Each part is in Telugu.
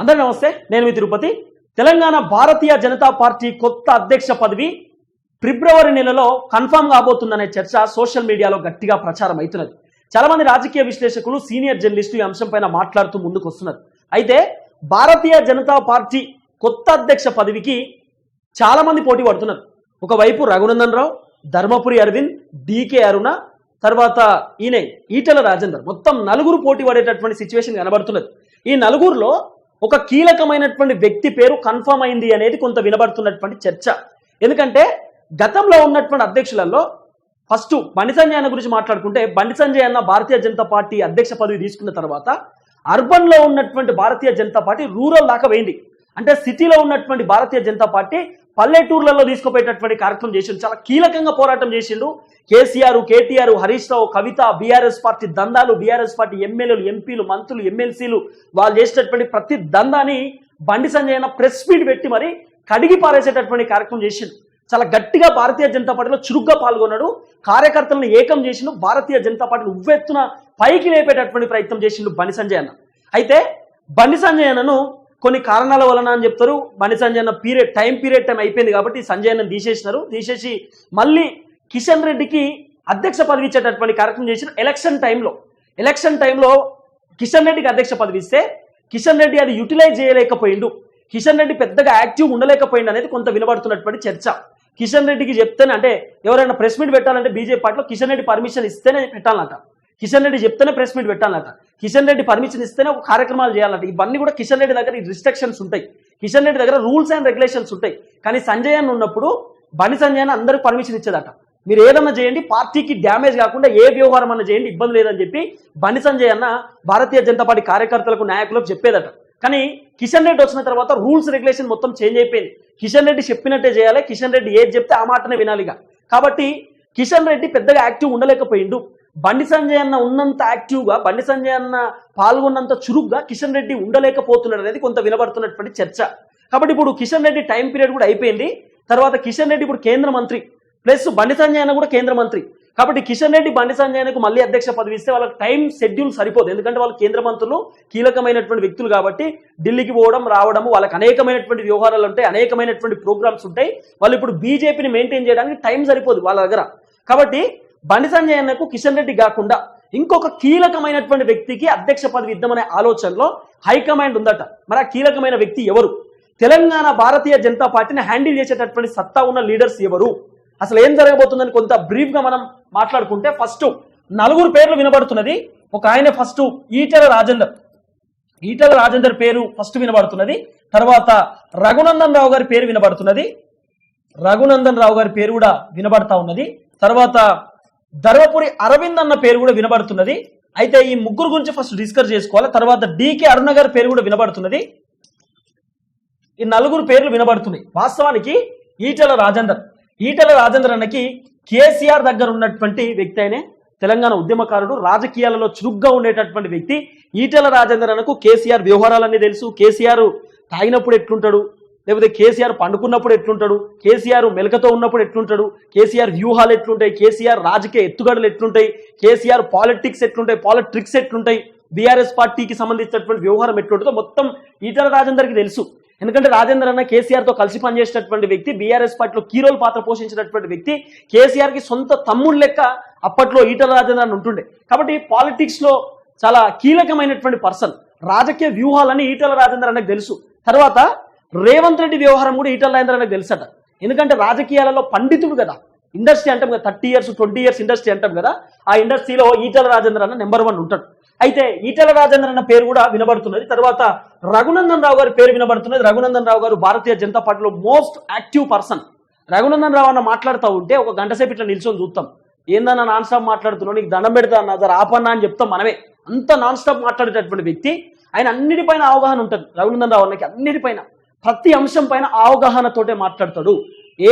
అందరూ నమస్తే నేను మీ తిరుపతి. తెలంగాణ భారతీయ జనతా పార్టీ కొత్త అధ్యక్ష పదవి ఫిబ్రవరి నెలలో కన్ఫామ్ కాబోతుందనే చర్చ సోషల్ మీడియాలో గట్టిగా ప్రచారం అవుతున్నది. చాలా మంది రాజకీయ విశ్లేషకులు సీనియర్ జర్నలిస్టు ఈ అంశం పైన మాట్లాడుతూ ముందుకు వస్తున్నారు అయితే భారతీయ జనతా పార్టీ కొత్త అధ్యక్ష పదవికి చాలా మంది పోటీ పడుతున్నారు. ఒకవైపు రఘునందన్ రావు ధర్మపురి అరవింద్ డీకే అరుణ తర్వాత ఈయన ఈటల రాజేందర్. మొత్తం నలుగురు పోటీ పడేటటువంటి సిచ్యువేషన్ కనబడుతున్నది. ఈ నలుగురిలో ఒక కీలకమైనటువంటి వ్యక్తి పేరు కన్ఫర్మ్ అయింది అనేది కొంత వినబడుతున్నటువంటి చర్చ. ఎందుకంటే గతంలో ఉన్నటువంటి అధ్యక్షులలో ఫస్ట్ బండి సంజయ్ అన్న గురించి మాట్లాడుకుంటే బండి సంజయ్ అన్న భారతీయ జనతా పార్టీ అధ్యక్ష పదవి తీసుకున్న తర్వాత అర్బన్లో ఉన్నటువంటి భారతీయ జనతా పార్టీ రూరల్ దాకా వేయింది అంటే సిటీలో ఉన్నటువంటి భారతీయ జనతా పార్టీ పల్లెటూర్లలో తీసుకుపోయేటటువంటి కార్యక్రమం చేసిండు. చాలా కీలకంగా పోరాటం చేసిండు. కేసీఆర్ కేటీఆర్ హరీష్ రావు కవిత బీఆర్ఎస్ పార్టీ దందాలు బీఆర్ఎస్ పార్టీ ఎమ్మెల్యేలు ఎంపీలు మంత్రులు ఎమ్మెల్సీలు వాళ్ళు చేసేటటువంటి ప్రతి దందాని బండి సంజయ్ అన్న ప్రెస్ మీట్ పెట్టి మరి కడిగి పారేసేటటువంటి కార్యక్రమం చేసిండు. చాలా గట్టిగా భారతీయ జనతా పార్టీలో చురుగ్గా పాల్గొన్నాడు. కార్యకర్తలను ఏకం చేసిండు. భారతీయ జనతా పార్టీని ఉవ్వెత్తున పైకి లేపేటటువంటి ప్రయత్నం చేసిండు బండి సంజయ్ అన్న. అయితే బండి సంజయ్ అన్నను కొన్ని కారణాల వలన అని చెప్తారు. బండి సంజయ్ అన్న పీరియడ్ టైం పీరియడ్ టైం అయిపోయింది కాబట్టి సంజయ్ అన్న తీసేసినారు. తీసేసి మళ్ళీ కిషన్ రెడ్డికి అధ్యక్ష పదవి ఇచ్చేటటువంటి కార్యక్రమం చేసిన ఎలక్షన్ టైంలో ఎలక్షన్ టైంలో కిషన్ రెడ్డికి అధ్యక్ష పదవి ఇస్తే కిషన్ రెడ్డి అది యూటిలైజ్ చేయలేకపోయిండు. కిషన్ రెడ్డి పెద్దగా యాక్టివ్ ఉండలేకపోయిండు అనేది కొంత వినబడుతున్నటువంటి చర్చ. కిషన్ రెడ్డికి చెప్తేనే అంటే ఎవరైనా ప్రెస్ మీట్ పెట్టాలంటే బీజేపీ పార్టీలో కిషన్ రెడ్డి పర్మిషన్ ఇస్తేనే పెట్టాలంట. కిషన్ రెడ్డి చెప్తేనే ప్రెస్ మీట్ పెట్టాలట. కిషన్ రెడ్డి పర్మిషన్ ఇస్తేనే ఒక కార్యక్రమాలు చేయాలంట. ఇవన్నీ కూడా కిషన్ రెడ్డి దగ్గర రిస్ట్రిక్షన్స్ ఉంటాయి. కిషన్ రెడ్డి దగ్గర రూల్స్ అండ్ రెగ్యులేషన్స్ ఉంటాయి. కానీ సంజయ్ అని ఉన్నప్పుడు బండి సంజయ్ అని అందరికి పర్మిషన్ ఇచ్చేదట. మీరు ఏదన్నా చేయండి పార్టీకి డ్యామేజ్ కాకుండా ఏ వ్యవహారం అన్న చేయండి ఇబ్బంది లేదని చెప్పి బండి సంజయ్ అన్న భారతీయ జనతా పార్టీ కార్యకర్తలకు నాయకులకు చెప్పేదట. కానీ కిషన్ రెడ్డి వచ్చిన తర్వాత రూల్స్ రెగ్యులేషన్ మొత్తం చేంజ్ అయిపోయింది. కిషన్ రెడ్డి చెప్పినట్టే చేయాలి కిషన్ రెడ్డి ఏది చెప్తే ఆ మాటనే వినాలిగా. కాబట్టి కిషన్ రెడ్డి పెద్దగా యాక్టివ్ ఉండలేకపోయిండు. బండి సంజయ్ అన్న ఉన్నంత యాక్టివ్గా బండి సంజయ్ అన్న పాల్గొన్నంత చురుగ్గా కిషన్ రెడ్డి ఉండలేకపోతున్నాడు అనేది కొంత వినబడుతున్నటువంటి చర్చ. కాబట్టి ఇప్పుడు కిషన్ రెడ్డి టైం పీరియడ్ కూడా అయిపోయింది. తర్వాత కిషన్ రెడ్డి ఇప్పుడు కేంద్ర మంత్రి ప్లస్ బండి సంజయ్ అన్న కూడా కేంద్ర మంత్రి. కాబట్టి కిషన్ రెడ్డి బండి సంజయ్కు మళ్ళీ అధ్యక్ష పదవి ఇస్తే వాళ్ళకి టైం షెడ్యూల్ సరిపోదు. ఎందుకంటే వాళ్ళు కేంద్ర మంత్రులు కీలకమైనటువంటి వ్యక్తులు కాబట్టి ఢిల్లీకి పోవడం రావడము వాళ్ళకి అనేకమైనటువంటి వ్యవహారాలు ఉంటాయి అనేకమైనటువంటి ప్రోగ్రామ్స్ ఉంటాయి. వాళ్ళు ఇప్పుడు బీజేపీని మెయింటైన్ చేయడానికి టైం సరిపోదు వాళ్ళ దగ్గర. కాబట్టి బండి సంజయ్ అన్నకు కిషన్ రెడ్డి కాకుండా ఇంకొక కీలకమైనటువంటి వ్యక్తికి అధ్యక్ష పదవి ఇద్దామనే ఆలోచనలో హైకమాండ్ ఉందట. మరి ఆ కీలకమైన వ్యక్తి ఎవరు? తెలంగాణ భారతీయ జనతా పార్టీని హ్యాండిల్ చేసేటటువంటి సత్తా ఉన్న లీడర్స్ ఎవరు? అసలు ఏం జరగబోతుందని కొంత బ్రీఫ్గా మనం మాట్లాడుకుంటే ఫస్ట్ నలుగురు పేర్లు వినబడుతున్నది. ఒక ఆయన ఫస్ట్ ఈటెల రాజేందర్. ఈటెల రాజేందర్ పేరు ఫస్ట్ వినబడుతున్నది. తర్వాత రఘునందన్ రావు గారి పేరు వినబడుతున్నది. రఘునందన్ రావు గారి పేరు కూడా వినబడతా ఉన్నది. తర్వాత ధర్మపురి అరవింద్ అన్న పేరు కూడా వినబడుతున్నది. అయితే ఈ ముగ్గురు గురించి ఫస్ట్ డిస్కస్ చేసుకోవాలి. తర్వాత డీకే అరుణ గారి పేరు కూడా వినబడుతున్నది. ఈ నలుగురు పేర్లు వినబడుతున్నాయి. వాస్తవానికి ఈటెల రాజేందర్. ఈటెల రాజేందర్ అన్నకి కేసీఆర్ దగ్గర ఉన్నటువంటి వ్యక్తి అయినే తెలంగాణ ఉద్యమకారుడు రాజకీయాలలో చురుగ్గా ఉండేటటువంటి వ్యక్తి. ఈటెల రాజేందర్ అన్నకు కేసీఆర్ వ్యవహారాలన్నీ తెలుసు. కేసీఆర్ తాగినప్పుడు ఎట్లుంటాడు? లేకపోతే కేసీఆర్ పండుకున్నప్పుడు ఎట్లుంటాడు? కేసీఆర్ మెలకతో ఉన్నప్పుడు ఎట్లుంటాడు? కేసీఆర్ వ్యూహాలు ఎట్లుంటాయి? కేసీఆర్ రాజకీయ ఎత్తుగడలు ఎట్లుంటాయి? కేసీఆర్ పాలిటిక్స్ ఎట్లుంటాయి? పాలిట్రిక్స్ ఎట్లుంటాయి? బీఆర్ఎస్ పార్టీకి సంబంధించినటువంటి వ్యవహారం ఎట్లుంటుందో మొత్తం ఈటల రాజేందర్కి తెలుసు. ఎందుకంటే రాజేందర్ అన్న కేసీఆర్తో కలిసి పనిచేసినటువంటి వ్యక్తి బీఆర్ఎస్ పార్టీలో కీరోల్ పాత్ర పోషించినటువంటి వ్యక్తి కేసీఆర్కి సొంత తమ్ముడు లెక్క అప్పట్లో ఈటల రాజేందర్ అని ఉంటుండే. కాబట్టి పాలిటిక్స్లో చాలా కీలకమైనటువంటి పర్సన్ రాజకీయ వ్యూహాలని ఈటల రాజేందర్ అన్నకు తెలుసు. తర్వాత రేవంత్ రెడ్డి వ్యవహారం కూడా ఈటల రాజేందర్ అన్నకు తెలుసట. ఎందుకంటే రాజకీయాలలో పండితుడు కదా. ఇండస్ట్రీ అంటాం కదా thirty years twenty years industry అంటాం కదా ఆ ఇండస్ట్రీలో ఈటల రాజేంద్ర అన్న నెంబర్ వన్ ఉంటాడు. అయితే ఈటల రాజేంద్ర అన్న పేరు కూడా వినబడుతున్నది. తర్వాత రఘునందన్ రావు గారి పేరు వినబడుతున్నది. రఘునందన్ రావు గారు భారతీయ జనతా పార్టీలో most active person. Raghunandan Rao అన్న మాట్లాడుతూ ఉంటే ఒక గంట సేపు ఇట్లా నిల్చొని చూస్తాం. ఏందన్నా నాన్ స్టాప్ మాట్లాడుతున్నావు? నీకు దండం పెడతా అన్న జర ఆపన్నా అని చెప్తాం మనమే. అంత నాన్ స్టాప్ మాట్లాడేటటువంటి వ్యక్తి. ఆయన అన్నిటిపైన అవగాహన ఉంటుంది. రఘునందన్ రావు అన్నకి అన్నిటిపైన. ప్రతి అంశం పైన అవగాహనతోటే మాట్లాడతాడు.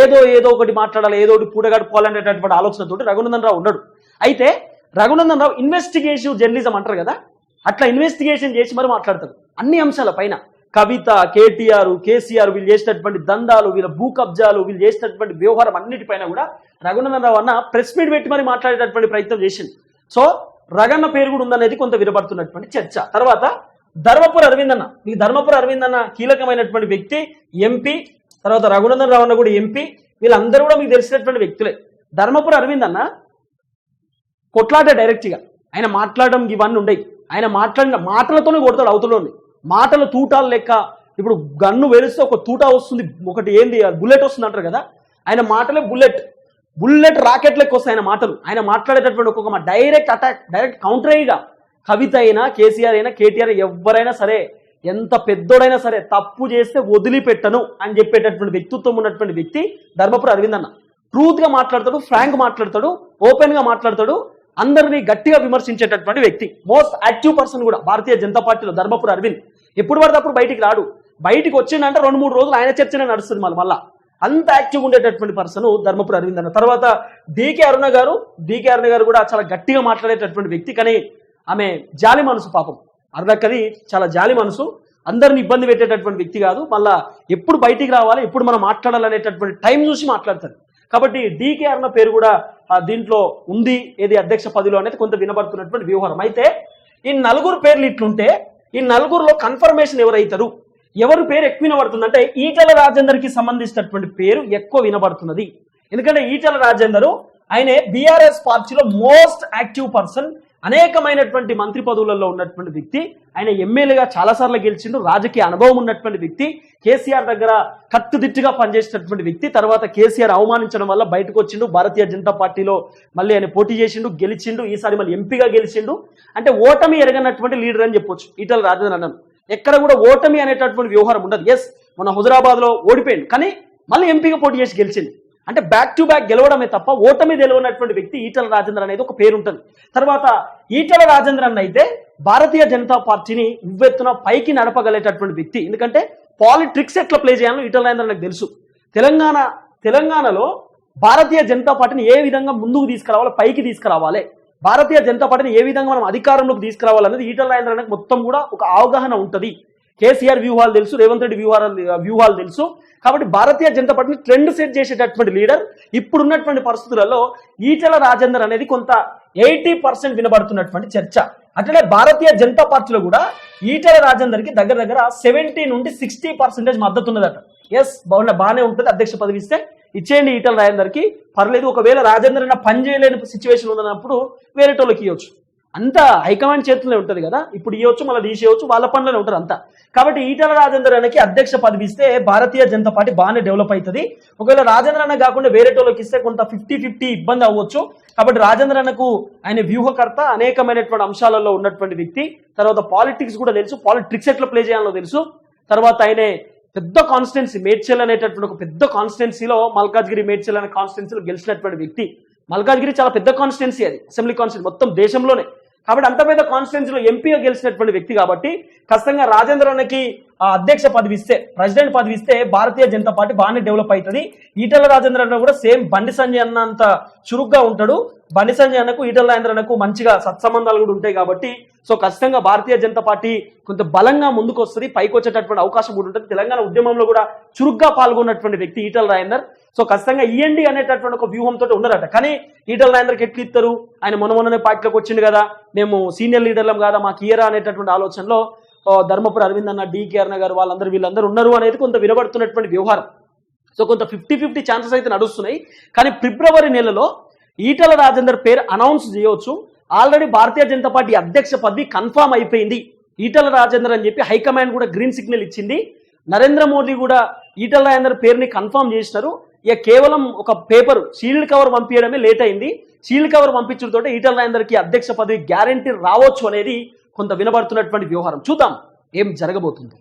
ఏదో ఏదో ఒకటి మాట్లాడాలి ఏదో ఒకటి పూడగడుకోవాలనేటటువంటి ఆలోచనతోటి రఘునందన్ రావు ఉన్నాడు. అయితే రఘునందన్ రావు ఇన్వెస్టిగేషన్ జర్నలిజం అంటారు కదా? అట్లా ఇన్వెస్టిగేషన్ చేసి మరి మాట్లాడతాడు. అన్ని అంశాల పైన. కవిత కేటీఆర్ కేసీఆర్ వీళ్ళు చేసినటువంటి దందాలు వీళ్ళ భూ కబ్జాలు వీళ్ళు చేసినటువంటి వ్యవహారం అన్నిటిపైన కూడా రఘునందన్ రావు అన్న ప్రెస్ మీట్ పెట్టి మరి మాట్లాడేటటువంటి ప్రయత్నం చేసింది సో రగన్న పేరు కూడా ఉందనేది కొంత వినబడుతున్నటువంటి చర్చ. తర్వాత ధర్మపుర అరవింద్ అన్న ఈ ధర్మపుర అరవింద్ అన్న కీలకమైనటువంటి వ్యక్తి ఎంపీ తర్వాత రఘునందన్ రావు అన్న కూడా ఎంపీ వీళ్ళందరూ కూడా మీకు తెలిసినటువంటి వ్యక్తులే. ధర్మపుర అరవింద్ అన్న కొట్లాడే డైరెక్ట్గా ఆయన మాట్లాడడం ఇవన్నీ ఉండయి. ఆయన మాట్లాడిన మాటలతోనే కొడతాడు అవతలోని. మాటల తూటాలు లెక్క ఇప్పుడు గన్ను వెలిస్తే ఒక తూటా వస్తుంది ఒకటి ఏంది బుల్లెట్ వస్తుంది అంటారు కదా ఆయన మాటలే బుల్లెట్. బుల్లెట్ రాకెట్ లెక్క వస్తాయి ఆయన మాటలు. ఆయన మాట్లాడేటటువంటి ఒక్కొక్క డైరెక్ట్ అటాక్ డైరెక్ట్ కౌంటరీగా కవిత అయినా కేసీఆర్ అయినా కేటీఆర్ ఎవరైనా సరే ఎంత పెద్దోడైనా సరే తప్పు చేస్తే వదిలిపెట్టను అని చెప్పేటటువంటి వ్యక్తిత్వం ఉన్నటువంటి వ్యక్తి ధర్మపురి అరవింద్ అన్న ట్రూత్గా మాట్లాడతాడు ఫ్రాంక్ మాట్లాడతాడు ఓపెన్గా మాట్లాడతాడు అందరినీ గట్టిగా విమర్శించేటటువంటి వ్యక్తి. మోస్ట్ యాక్టివ్ పర్సన్ కూడా భారతీయ జనతా పార్టీలో ధర్మపురి అరవింద్. ఎప్పుడు పడితే అప్పుడు బయటికి రాడు. బయటికి వచ్చిందంటే రెండు మూడు రోజులు ఆయన చర్చనే నడుస్తుంది మళ్ళీ మళ్ళా. అంత యాక్టివ్గా ఉండేటటువంటి పర్సన్ ధర్మపురి అరవింద్ అన్న తర్వాత డీకే అరుణ గారు డీకే అరుణ గారు కూడా చాలా గట్టిగా మాట్లాడేటటువంటి వ్యక్తి. కానీ ఆమె జాలి మనసు పాపం. అరుణక్కది చాలా జాలి మనసు. అందరిని ఇబ్బంది పెట్టేటటువంటి వ్యక్తి కాదు. మళ్ళా ఎప్పుడు బయటికి రావాలి ఎప్పుడు మనం మాట్లాడాలనేటటువంటి టైం చూసి మాట్లాడతారు. కాబట్టి డీకేఆర్ అన్న పేరు కూడా దీంట్లో ఉంది. ఏది అధ్యక్ష పదవిలో అనేది కొంత వినబడుతున్నటువంటి వ్యవహారం అయితే ఈ నలుగురు పేర్లు ఇట్లుంటే ఈ నలుగురులో కన్ఫర్మేషన్ ఎవరైతారు? ఎవరి పేరు ఎక్కువ వినబడుతుంది అంటే ఈటల రాజేందర్కి సంబంధించినటువంటి పేరు ఎక్కువ వినబడుతున్నది. ఎందుకంటే ఈటల రాజేందర్ ఆయనే బీఆర్ఎస్ పార్టీలో మోస్ట్ యాక్టివ్ పర్సన్ అనేకమైనటువంటి మంత్రి పదవులలో ఉన్నటువంటి వ్యక్తి ఆయన ఎమ్మెల్యేగా చాలాసార్లు గెలిచిండు రాజకీయ అనుభవం ఉన్నటువంటి వ్యక్తి కేసీఆర్ దగ్గర కట్టుదిట్టుగా పనిచేసినటువంటి వ్యక్తి తర్వాత కేసీఆర్ అవమానించడం వల్ల బయటకు వచ్చిండు భారతీయ జనతా పార్టీలో మళ్ళీ ఆయన పోటీ చేసిండు గెలిచిండు ఈసారి మళ్ళీ ఎంపీగా గెలిచిండు. అంటే ఓటమి ఎరగనటువంటి లీడర్ అని చెప్పొచ్చు ఈటల రాజేంద్ర అన్నాను ఎక్కడ కూడా ఓటమి అనేటటువంటి వ్యవహారం ఉండదు. ఎస్ మన హుజరాబాద్లో ఓడిపోయింది కానీ మళ్ళీ ఎంపీగా పోటీ చేసి గెలిచింది అంటే బ్యాక్ టు బ్యాక్ గెలవడమే తప్ప ఓటమి గెలవనటువంటి వ్యక్తి ఈటల రాజేంద్ర అనేది ఒక పేరు ఉంటుంది తర్వాత ఈటల రాజేంద్ర అయితే భారతీయ జనతా పార్టీని ఉవ్వెత్తున పైకి నడపగలేటటువంటి వ్యక్తి. ఎందుకంటే పాలిట్రిక్స్ ఎట్లా ప్లే చేయాలో ఈటల రాజేంద్ర నాకు తెలుసు. తెలంగాణ తెలంగాణలో భారతీయ జనతా పార్టీని ఏ విధంగా ముందుకు తీసుకురావాలి పైకి తీసుకురావాలి. భారతీయ జనతా పార్టీని ఏ విధంగా మనం అధికారంలోకి తీసుకురావాలనేది ఈటల రాజేంద్ర మొత్తం కూడా ఒక అవగాహన ఉంటుంది. కేసీఆర్ వ్యూహాలు తెలుసు రేవంత్ రెడ్డి వ్యూహాలు వ్యూహాలు తెలుసు. కాబట్టి భారతీయ జనతా పార్టీని ట్రెండ్ సెట్ చేసేటటువంటి లీడర్ ఇప్పుడున్నటువంటి పరిస్థితులలో ఈటల రాజేందర్ అనేది కొంత ఎయిటీ పర్సెంట్ వినబడుతున్నటువంటి చర్చ. అట్లనే భారతీయ జనతా పార్టీలో కూడా ఈటల రాజేందర్కి దగ్గర దగ్గర సెవెంటీ నుండి సిక్స్టీ పర్సెంటేజ్ మద్దతు ఉన్నదట ఎస్ బాగున్న బాగానే ఉంటుంది అధ్యక్ష పదవి ఇస్తే. ఇచ్చేయండి ఈటల రాజేందర్కి. పర్లేదు ఒకవేళ రాజేందర్ అన్న పని చేయలేని సిచ్యువేషన్ ఉందన్నప్పుడు వేరేటోళ్ళకి ఇవ్వచ్చు అంతా హైకమాండ్ చేతుల్లో ఉంటుంది కదా? ఇప్పుడు ఇవ్వచ్చు మళ్ళీ తీసేయవచ్చు వాళ్ళ పనిలోనే ఉంటారు అంతా. కాబట్టి ఈటల రాజేందర్ అన్నకి అధ్యక్ష పదవి ఇస్తే భారతీయ జనతా పార్టీ బాగానే డెవలప్ అవుతుంది ఒకవేళ రాజేంద్ర అన్న కాకుండా వేరేటోళ్ళకి ఇస్తే కొంత ఫిఫ్టీ ఫిఫ్టీ ఇబ్బంది అవ్వచ్చు. కాబట్టి రాజేంద్ర అన్నకు ఆయన వ్యూహకర్త అనేకమైనటువంటి అంశాలలో ఉన్నటువంటి వ్యక్తి. తర్వాత పాలిటిక్స్ కూడా తెలుసు పాలిటిక్స్ ఎట్లా ప్లే చేయాలో తెలుసు. తర్వాత ఆయనే పెద్ద కాన్స్టిట్యున్సీ మేడ్చల్ అనేటటువంటి ఒక పెద్ద కాన్స్టిట్యున్సీలో మల్కాజ్గిరి మేడ్చల్ అనే కాన్స్టిట్యున్సీలో గెలిచినటువంటి వ్యక్తి. మల్కాజ్గిరి చాలా పెద్ద కాన్స్టిట్యున్సీ అది అసెంబ్లీ కాన్స్టిట్యూన్సీ మొత్తం దేశంలోనే. కాబట్టి అంత పెద్ద కాన్స్టిట్యున్సీలో ఎంపీగా గెలిచినటువంటి వ్యక్తి కాబట్టి ఖచ్చితంగా రాజేంద్ర అన్నకి అధ్యక్ష పదవి ఇస్తే ప్రెసిడెంట్ పదవి ఇస్తే భారతీయ జనతా పార్టీ బాగానే డెవలప్ అవుతుంది ఈటల రాజేంద్ర అన్న కూడా సేమ్ బండి సంజయ్ అన్నంత చురుగ్గా ఉంటాడు. బండి సంజయ్ అన్నకు ఈటల రాజేంద్ర అన్నకు మంచిగా సత్సంబంధాలు కూడా ఉంటాయి కాబట్టి సో ఖచ్చితంగా భారతీయ జనతా పార్టీ కొంత బలంగా ముందుకు వస్తుంది పైకి వచ్చేటటువంటి అవకాశం కూడా ఉంటుంది. తెలంగాణ ఉద్యమంలో కూడా చురుగ్గా పాల్గొన్నటువంటి వ్యక్తి ఈటల రాజేందర్. సో ఖచ్చితంగా ఈఎన్డి అనేటటువంటి ఒక వ్యూహంతో ఉన్నారట కానీ ఈటల రాజేందర్కి ఎట్లు ఇస్తారు? ఆయన మొన్న మొన్ననే పార్టీలోకి వచ్చిండు కదా. మేము సీనియర్ లీడర్లం కదా? మాకు ఇయరా అనేటటువంటి ఆలోచనలో ధర్మపురి అరవింద్ అన్న డికే అన్న గారు వాళ్ళందరూ వీళ్ళందరూ ఉన్నారు అనేది కొంత వినబడుతున్నటువంటి వ్యవహారం. సో కొంత ఫిఫ్టీ ఫిఫ్టీ ఛాన్సెస్ అయితే నడుస్తున్నాయి. కానీ ఫిబ్రవరి నెలలో ఈటల రాజేందర్ పేరు అనౌన్స్ చేయవచ్చు ఆల్రెడీ భారతీయ జనతా పార్టీ అధ్యక్ష పదవి కన్ఫామ్ అయిపోయింది. ఈటల రాజేందర్ అని చెప్పి హైకమాండ్ కూడా గ్రీన్ సిగ్నల్ ఇచ్చింది. నరేంద్ర మోదీ కూడా ఈటల రాజేందర్ పేరుని కన్ఫామ్ చేసినారు. ఇక కేవలం ఒక పేపర్ షీల్డ్ కవర్ పంపించడమే లేట్ అయింది. షీల్డ్ కవర్ పంపించడంతో ఈటల రాజేందర్కి అధ్యక్ష పదవి గ్యారంటీ రావచ్చు అనేది కొంత వినబడుతున్నటువంటి వ్యవహారం. చూద్దాం ఏం జరగబోతుంది.